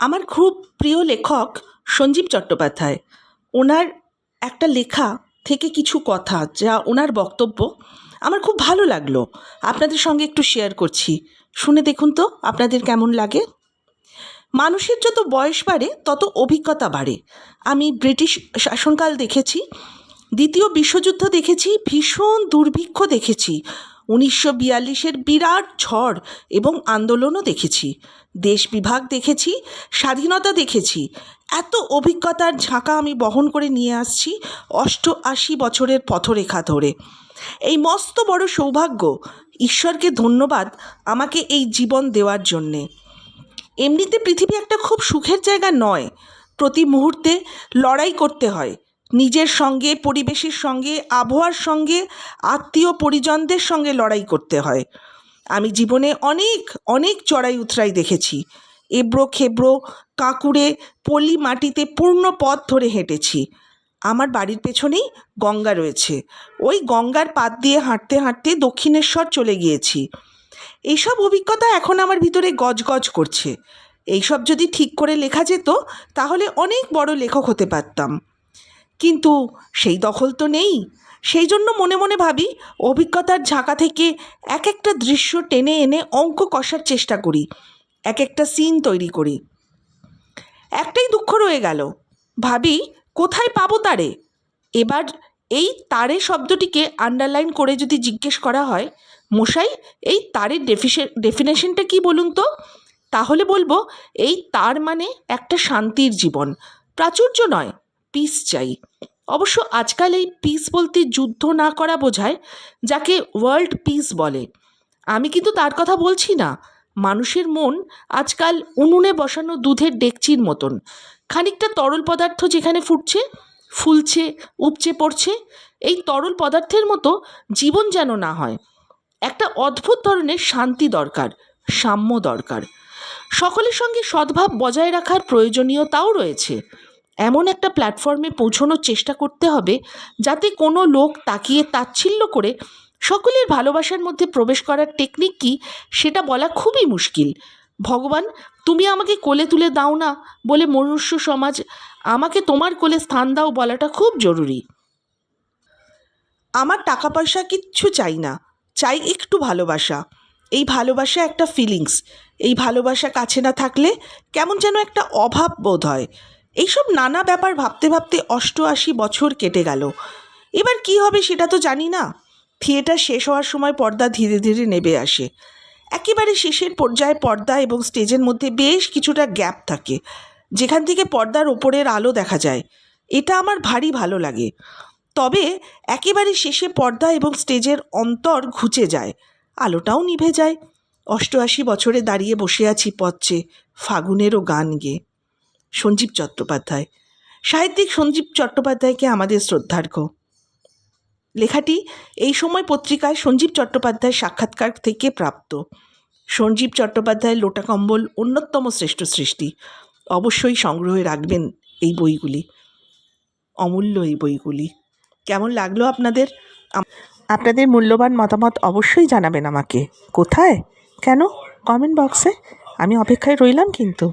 আমার খুব প্রিয় লেখক সঞ্জীব চট্টোপাধ্যায়। ওনার একটা লেখা থেকে কিছু কথা যা ওনার বক্তব্য আমার খুব ভালো লাগল। আপনাদের সঙ্গে একটু শেয়ার করছি। শুনে দেখুন তো আপনাদের কেমন লাগে। মানুষের যত বয়স বাড়ে, তত অভিজ্ঞতা বাড়ে। আমি ব্রিটিশ শাসনকাল দেখেছি, দ্বিতীয় বিশ্বযুদ্ধ দেখেছি, ভীষণ দুর্ভিক্ষ দেখেছি। উনিশশো বিয়াল্লিশের বিরাট ঝড় এবং আন্দোলনও দেখেছি। দেশ বিভাগ দেখেছি, স্বাধীনতা দেখেছি। এত অভিজ্ঞতার ঝাঁকা আমি বহন করে নিয়ে আসছি অষ্টআশি বছরের পথরেখা ধরে। এই মস্ত বড় সৌভাগ্য, ঈশ্বরকে ধন্যবাদ আমাকে এই জীবন দেওয়ার জন্যে। এমনিতে পৃথিবী একটা খুব সুখের জায়গা নয়। প্রতি মুহূর্তে লড়াই করতে হয়। নিজের সঙ্গে, পরিবেশের সঙ্গে, আবহাওয়ার সঙ্গে, আত্মীয় পরিজনদের সঙ্গে লড়াই করতে হয়। আমি জীবনে অনেক অনেক চড়াই উতরাই দেখেছি। এবড়ো খেবড়ো, কাঁকুড়ে, পলি মাটিতে পূর্ণ পথ ধরে হেঁটেছি। আমার বাড়ির পেছনেই গঙ্গা রয়েছে। ওই গঙ্গার পাত দিয়ে হাঁটতে হাঁটতে দক্ষিণেশ্বর চলে গিয়েছি। এইসব অভিজ্ঞতা এখন আমার ভিতরে গজগজ করছে। এইসব যদি ঠিক করে লেখা যেত, তাহলে অনেক বড় লেখক হতে পারতাম। কিন্তু সেই দখল তো নেই। সেই জন্য মনে মনে ভাবি, অভিজ্ঞতার ঝাঁকা থেকে এক একটা দৃশ্য টেনে এনে অঙ্ক কষার চেষ্টা করি এক একটা সিন তৈরি করি। একটাই দুঃখ রয়ে গেল, ভাবি, কোথায় পাবো তারে? এবার এই তারে শব্দটিকে আন্ডারলাইন করে যদি জিজ্ঞেস করা হয়, মশাই, এই তারের ডেফিসে ডেফিনেশনটা কি বলুন তো? তাহলে বলব, এই তার মানে একটা শান্তির জীবন, প্রাচুর্য নয় পিস চাই। অবশ্য আজকাল এই পিস বলতে যুদ্ধ না করা বোঝায়, যাকে ওয়ার্ল্ড পিস বলে। আমি কিন্তু তার কথা বলছি না। মানুষের মন আজকাল উনুনে বসানো দুধের ডেকচির মতন। খানিকটা তরল পদার্থ যেখানে ফুটছে, ফুলছে, উপচে পড়ছে, এই তরল পদার্থের মতো জীবন যেন না হয়। একটা অদ্ভুত ধরনের শান্তি দরকার, সাম্য দরকার। সকলের সঙ্গে সদ্ভাব বজায় রাখার প্রয়োজনীয়তাও রয়েছে। এমন একটা প্ল্যাটফর্মে পৌঁছানোর চেষ্টা করতে হবে যাতে কোনো লোক তাকিয়ে তাচ্ছিল্য করে সকলের ভালোবাসার মধ্যে প্রবেশ করার টেকনিক কি সেটা বলা খুবই মুশকিল। ভগবান, তুমি আমাকে কোলে তুলে দাও না বলে মনুষ্য সমাজ আমাকে তোমার কোলে স্থান দাও বলাটা খুব জরুরি। আমার টাকা পয়সা কিচ্ছু চাই না, চাই একটু ভালোবাসা। এই ভালোবাসা একটা ফিলিংস এই ভালোবাসা কাছে না থাকলে কেমন যেন একটা অভাব বোধ হয়। এইসব নানা ব্যাপার ভাবতে ভাবতে অষ্টআশি বছর কেটে গেল। এবার কি হবে সেটা তো জানি না। থিয়েটার শেষ হওয়ার সময় পর্দা ধীরে ধীরে নেবে আসে। একেবারে শেষের পর্যায়ে পর্দা এবং স্টেজের মধ্যে বেশ কিছুটা গ্যাপ থাকে। যেখান থেকে পর্দার ওপরের আলো দেখা যায়। এটা আমার ভারী ভালো লাগে। তবে একেবারে শেষে পর্দা এবং স্টেজের অন্তর ঘুচে যায়। আলোটাও নিভে যায়। অষ্টআশি বছরে দাঁড়িয়ে বসে আছি পথে ফাগুনেরও গান গেয়ে। সঞ্জীব চট্টোপাধ্যায়। সাহিত্যিক সঞ্জীব চট্টোপাধ্যায়কে আমাদের শ্রদ্ধার্ঘ্য লেখাটি এই সময় পত্রিকায় সঞ্জীব চট্টোপাধ্যায় সাক্ষাৎকার থেকে প্রাপ্ত। সঞ্জীব চট্টোপাধ্যায়ের লোটা কম্বল অন্যতম শ্রেষ্ঠ সৃষ্টি। অবশ্যই সংগ্রহে রাখবেন এই বইগুলি। অমূল্য এই বইগুলি। কেমন লাগল আপনাদের? আপনাদের মূল্যবান মতামত অবশ্যই জানাবেন আমাকে। কোথায়? কেন? কমেন্ট বক্সে আমি অপেক্ষায় রইলাম কিন্তু।